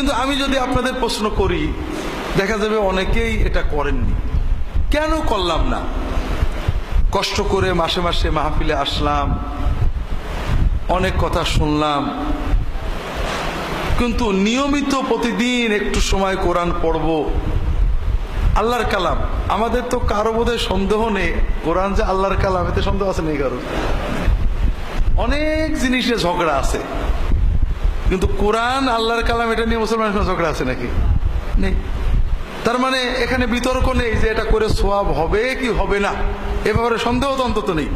কিন্তু আমি যদি আপনাদের প্রশ্ন করি, দেখা যাবে অনেকেই এটা করেননি। কেন করলাম না? কষ্ট করে মাসে মাসে মাহফিলে আসলাম, অনেক কথা শুনলাম, কিন্তু নিয়মিত প্রতিদিন একটু সময় কোরআন পড়ব, আল্লাহর কালাম। আমাদের তো কারও বোধহয় সন্দেহ নেই, কোরআন যে আল্লাহর কালাম, এতে সন্দেহ আছে নেই কারও অনেক জিনিসে ঝগড়া আছে। কিন্তু কোরআন, আল্লাহর কালাম এটা নিয়ে মুসলমানের কোনো ঝগড়া আছে নাকি? নেই। তার মানে এখানে বিতর্ক নেই যে এটা করে সোয়াব হবে কি হবে না। এ ব্যাপারে সন্দেহ তো অন্তত নেই।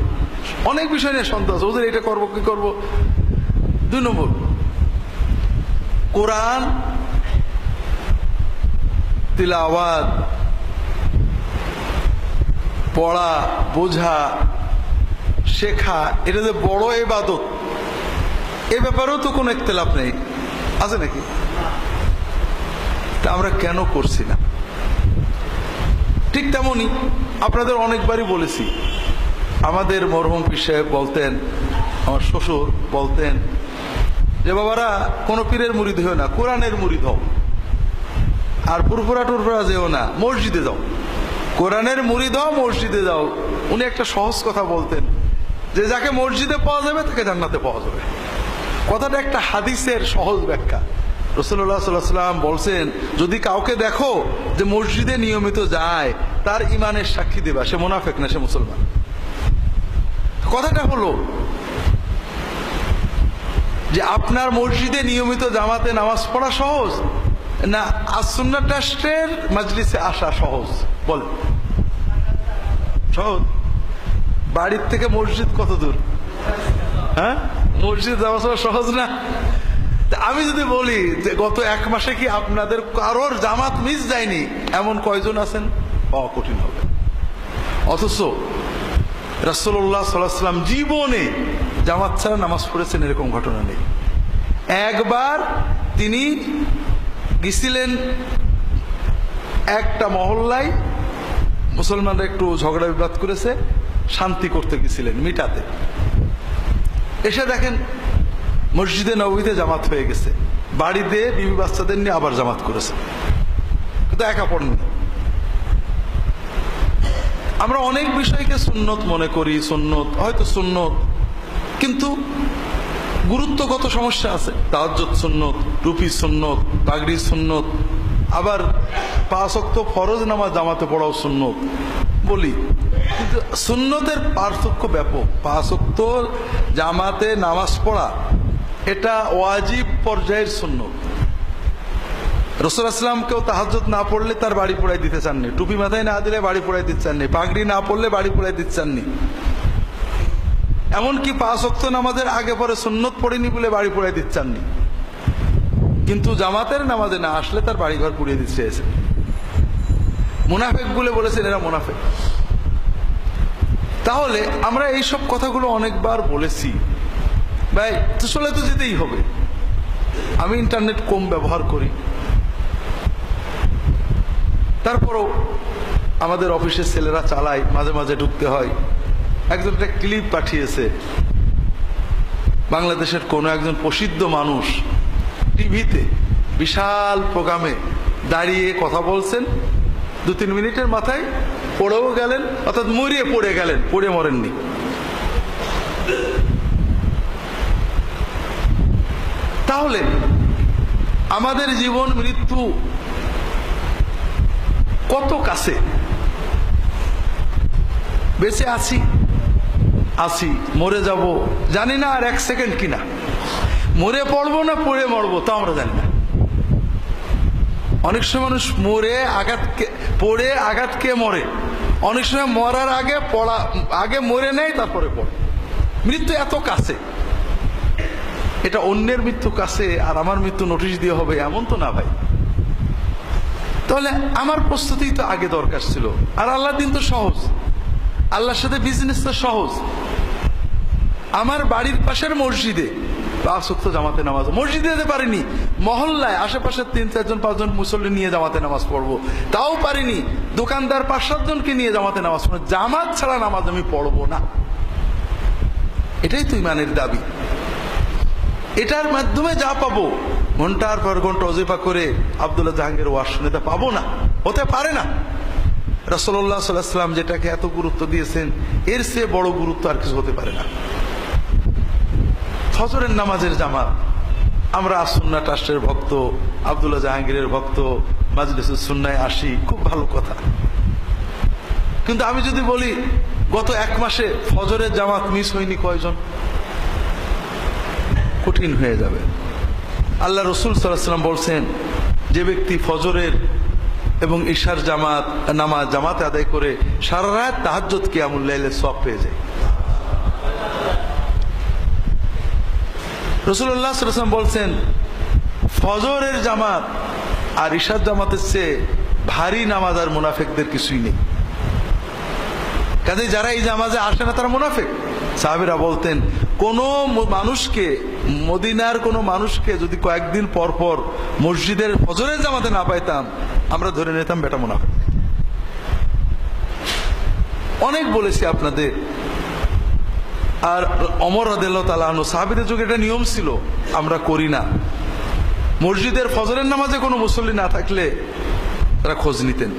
অনেক বিষয় নিয়ে সন্দেহ আছে। ওদের এটা করব, কি করব? দুই নম্বর, কোরআন, তিলাওয়াত, পড়া, বোঝা, শেখা, এটা যে বড় এবাদত এ ব্যাপারেও তো কোনো একতেলাপ নেই। আছে নাকি? তা আমরা কেন করছি না? ঠিক তেমনই আপনাদের অনেকবারই বলেছি। আমাদের মরহুম পীর বলতেন, আমার শ্বশুর বলতেন যে, বাবারা, কোনো পীরের মুড়িদ হও না, কোরআনের মুড়িদ হও। আর পুরপুরা টুরপুরা যেও না, মসজিদে যাও। কোরআনের মুড়ি হও, মসজিদে যাও। উনি একটা সহজ কথা বলতেন যে, যাকে মসজিদে পাওয়া যাবে, তাকে জান্নাতে পাওয়া যাবে। কথাটা একটা হাদিসের সহজ ব্যাখ্যা। রসুল্লাহ সাল্লাম বলছেন, যদি কাউকে দেখো যে মসজিদে নিয়মিত যায়, তার ইমানের সাক্ষী দেবা, সে মোনাফেক না, সে মুসলমান? কথাটা হলো যে আপনার মসজিদে নিয়মিত জামাতে নামাজ পড়া সহজ না আসুন্না ট্রাস্টের মাজলিসে আসা সহজ? বলেন। সহজ। বাড়ির থেকে মসজিদ কত দূর? হ্যাঁ? মসজিদ যাওয়া আসা সহজ না? আমি যদি বলি, যে গত এক মাসে কি আপনাদের কারোর জামাত মিস যায়নি? এমন কয়জন আছেন? পাওয়া কঠিন হবে। অথচ রাসোল্লাহ সাল্লাম জীবনে জামাত ছাড়া নামাজ পড়েছেন এরকম ঘটনা নেই। একবার তিনি গেছিলেন একটা মহল্লায়, মুসলমানরা একটু ঝগড়া বিবাদ করেছে, শান্তি করতে গেছিলেন মিটাতে। এসে দেখেন, মসজিদে নবীতে জামাত হয়ে গেছে। বাড়িতে বিবি বাচ্চাদের নিয়ে আবার জামাত করেছে। কিন্তু একা পড়েনি আমরা অনেক বিষয়কে সুন্নত মনে করি, সুন্নত, হয়তো সুন্নত, কিন্তু গুরুত্বগত সমস্যা আছে। তাহাজ্জত সুন্নত রুপি সুন্নত পাগড়ি সুন্নত, আবার পাঁচক্ত ফরজ নামাজ জামাতে পড়াও সুন্নত। বলি। কিন্তু সুন্নতের পার্থক্য ব্যাপক। পাঁচক্ত জামাতে নামাজ পড়া, এটা ওয়াজিব পর্যায়ের সুন্নত। রসুল আসলামকেও তাহাজত না পড়লে তার বাড়ি পোড়াই দিতে চাননি। টুপি মাথায় না দিলে বাড়ি পোড়াই দিতে চাননি। পাগড়ি না পড়লে বাড়ি পোড়াই দিতে চাননি। এমনকি পাঁচ নামাজের আগে পরে সুন্নত পড়েনি বলে বাড়ি পোড়াই দিতে চাননি। কিন্তু জামাতের নামাজে না আসলে তার বাড়িঘর পুড়িয়ে দিতে চেয়েছেন মুনাফেক বলে বলেছেন, এরা মুনাফেক। তাহলে আমরা এই সব কথাগুলো অনেকবার বলেছি। ভাই, তো চলে তো যেতেই হবে। আমি ইন্টারনেট কম ব্যবহার করি। তারপরও আমাদের অফিসের ছেলেরা চালায়, মাঝে মাঝে ঢুকতে হয়। একজন একটা ক্লিপ পাঠিয়েছে। বাংলাদেশের কোনো একজন প্রসিদ্ধ মানুষ টিভিতে বিশাল প্রোগ্রামে দাঁড়িয়ে কথা বলছেন। দু তিন মিনিটের মাথায় পড়েও গেলেন, অর্থাৎ মরিয়ে পড়ে গেলেন, পড়ে মরেননি। তাহলে আমাদের জীবন, মৃত্যু কত কাছে? বেঁচে আছি আছি, মরে যাব, জানি না আর এক সেকেন্ড কিনা। মরে পড়ব না, পড়ে মরবো, তা আমরা জানি না। অনেক সময় মানুষ মরে, আঘাত পড়ে, আঘাত কে মরে। অনেক সময় মরার আগে পড়া আগে মরে নেয়, তারপরে পড়ে। মৃত্যু এত কাছে। এটা অন্যের মৃত্যু কাছে আর আমার মৃত্যু নোটিশ দিয়ে হবে এমন তো না ভাই। তাহলে আমার প্রস্তুতি তো আগে দরকার ছিল। আর আল্লাহ দিন তো সহজ। আল্লাহর সাথে বিজনেস তো সহজ। আমার বাড়ির পাশের মসজিদে পাঁচক্ত জামাতে নামাজ। মসজিদে যেতে পারিনি। মহল্লায় আশেপাশের তিন, চারজন, পাঁচজন মুসল্লি নিয়ে জামাতে নামাজ পড়ব। তাও পারিনি। দোকানদার পাঁচ সাতজনকে নিয়ে জামাতে নামাজ পড়ব। জামাত ছাড়া নামাজ আমি পড়ব না। এটাই তো ইমানের দাবি। এটার মাধ্যমে যা পাবো, ঘণ্টার পর ঘণ্টা অজিফা করে আবদুল্লাহ জাহাঙ্গীর ওয়াজ শুনে তা পাবো না। হতে পারে না। রসল্লাহ সাল্লাম যেটাকে এত গুরুত্ব দিয়েছেন, এর চেয়ে বড় গুরুত্ব আর কিছু হতে পারে না। ফজরের নামাজের জামাত। আমরা আসুন্না ট্রাস্টের ভক্ত, আবদুল্লাহ জাহাঙ্গীরের ভক্ত মাজলিসুল সুন্নায় আসি, খুব ভালো কথা। কিন্তু আমি যদি বলি, গত এক মাসে ফজরের জামাত মিস হয়নি কয়জন? কঠিন হয়ে যাবে। আল্লাহ রসুল সাল্লাম বলছেন, যে ব্যক্তি ফজরের এবং ঈশার জামাত, নামাজ জামাত আদায় করে সারা রাত তাহাজ্জত কিয়ামুল্লাইলে সব পেয়ে যায়। রসুল্লাহ সাল্লাম বলছেন, ফজরের জামাত আর ঈশার জামাতের চেয়ে ভারী নামাজ আর মুনাফেকদের কিছুই নেই। কাজে যারা এই জামাজে আসে না, তারা মুনাফেক। সাহাবিরা বলতেন, কোন মানুষকে, মদিনার কোন মানুষকে যদি কয়েকদিন পর পর মসজিদের ফজরের জামাতে না পাইতাম, আমরা ধরে নিতাম বেটা মুনাফেক। অনেক বলেছি আপনাদের আর অমর রদেল তালাহন সাহাবিদের যুগে এটা নিয়ম ছিল, আমরা করি না। মসজিদের ফজরের নামাজে কোনো মুসল্লি না থাকলে তারা খোঁজ নিতেন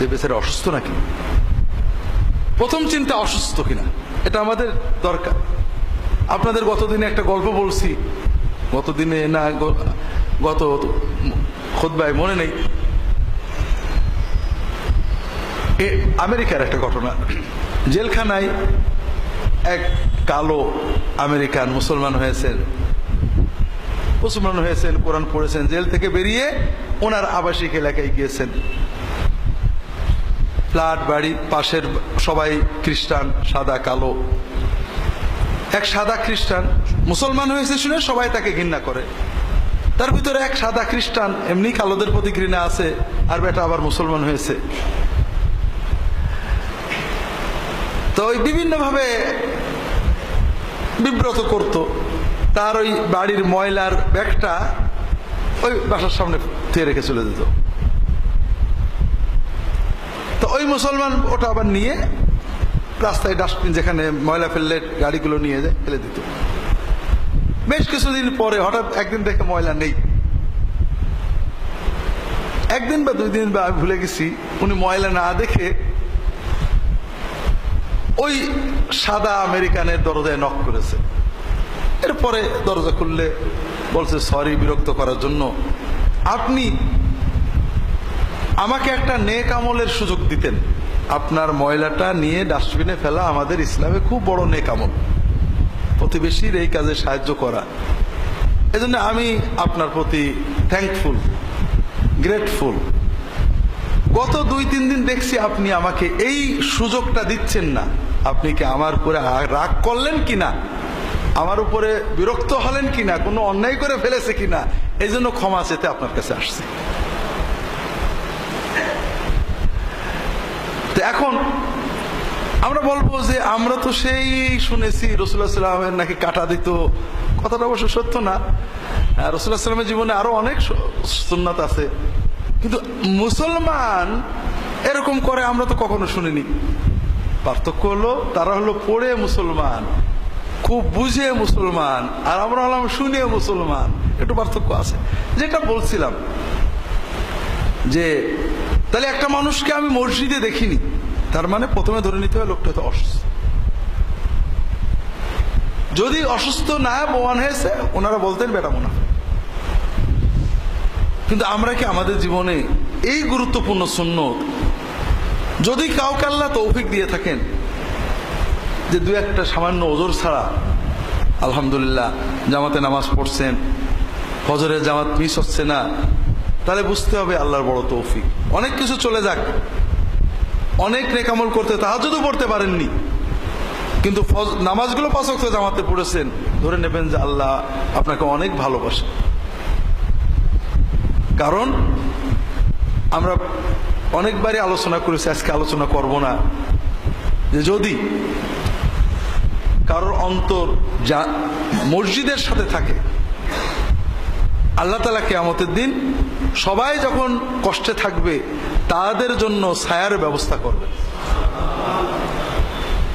যে বেচারে অসুস্থ নাকি। প্রথম চিন্তা, অসুস্থ কিনা? এটা আমাদের দরকার। আপনাদের গতদিনে একটা গল্প বলছি। গতদিনে না গত খোদবায় মনে নেই। আমেরিকার একটা ঘটনা। জেলখানায় এক কালো আমেরিকান মুসলমান হয়েছেন। মুসলমান হয়েছেন, কোরআন পড়েছেন, জেল থেকে বেরিয়ে ওনার আবাসিক এলাকায় গিয়েছেন। ফ্ল্যাট, বাড়ি, পাশের সবাই খ্রিস্টান, সাদা, কালো। এক সাদা খ্রিস্টান মুসলমান হয়েছে শুনে সবাই তাকে ঘৃণা করে। তার ভিতরে এক সাদা খ্রিস্টান, এমনি কালোদের প্রতি ঘৃণা আছে, আর বেটা আবার মুসলমান হয়েছে। তো ওই বিভিন্নভাবে বিব্রত করত। তার ওই বাড়ির ময়লার ব্যাগটা ওই বাসার সামনে থুয়ে রেখে চলে যেত। তো ওই মুসলমান ওটা আবার নিয়ে রাস্তায় ডাস্টবিন যেখানে ময়লা ফেললে গাড়িগুলো নিয়ে যায়, ফেলে দিত। বেশ কিছুদিন পরে হঠাৎ একদিন দেখে ময়লা নেই। একদিন বা দুই দিন বা আমি ভুলে গেছি, উনি ময়লা না দেখে ওই সাদা আমেরিকানের দরজায় নক করেছে। এরপরে দরজা খুললে বলছে সরি বিরক্ত করার জন্য আপনি আমাকে একটা নেক আমলের সুযোগ দিতেন। আপনার ময়লাটা নিয়ে ডাস্টবিনে ফেলা আমাদের ইসলামে খুব বড় নেক আমল। প্রতিবেশীর এই কাজে সাহায্য করা। এজন্য আমি আপনার প্রতি থ্যাঙ্কফুল গ্রেটফুল গত দুই তিন দিন দেখছি আপনি আমাকে এই সুযোগটা দিচ্ছেন না। আপনি কি আমার উপরে রাগ করলেন কিনা? আমার উপরে বিরক্ত হলেন কিনা? কোনো অন্যায় করে ফেলেছে কিনা? এই জন্য ক্ষমা চেতে আপনার কাছে আসছে। এখন আমরা বলব যে আমরা তো সেই শুনেছি রসুল্লাহ সাল্লামের নাকি কাটা দিত। কথাটা অবশ্য সত্য না। আহ, রসুল্লাহ সাল্লামের জীবনে আরও অনেক সুন্নাত আছে। কিন্তু মুসলমান এরকম করে আমরা তো কখনো শুনিনি। পার্থক্য হলো, তারা হলো পড়ে মুসলমান, খুব বুঝে মুসলমান, আর আমরা হলাম শুনে মুসলমান। একটু পার্থক্য আছে। যেটা বলছিলাম যে, তাহলে একটা মানুষকে আমি মসজিদে দেখিনি, তার মানে প্রথমে ধরে নিতে হয় লোকটা তো অসুস্থ। যদি অসুস্থ না প্রমাণ হয়েছে, ওনারা বলতেন বেটা মোনা কিন্তু আমরা কি আমাদের জীবনে এই গুরুত্বপূর্ণ সুন্নত যদি কাউকে আল্লাহ তৌফিক দিয়ে থাকেন, যে দু একটা সামান্য ওজোর ছাড়া, আলহামদুলিল্লাহ, জামাতে নামাজ পড়ছেন ফজরের জামাত মিস হচ্ছে না, তাহলে বুঝতে হবে আল্লাহর বড় তৌফিক। অনেক কিছু চলে যাক। অনেক নেকামল করতে তাহাজুদও পড়তে পারেননি। কিন্তু নামাজগুলো পাঁচ ওয়াক্ত জামাতে পড়েছেন, ধরে নেবেন যে আল্লাহ আপনাকে অনেক ভালোবাসে। কারণ, আমরা অনেকবারই আলোচনা করেছে, আজকে আলোচনা করব না। যে যদি কারোর অন্তর যা মসজিদের সাথে থাকে, আল্লাহ তালা কেয়ামতের দিন সবাই যখন কষ্টে থাকবে, তাদের জন্য ছায়ার ব্যবস্থা করবে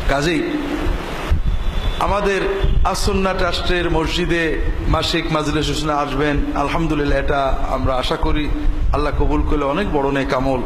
কাজেই আমাদের আসন্না ট্রাস্টের মসজিদে মাসিক মাজলিস হোসেনা আসবেন। আলহামদুলিল্লাহ, এটা আমরা আশা করি। আল্লাহ কবুল করলে অনেক বড় নেই আমল।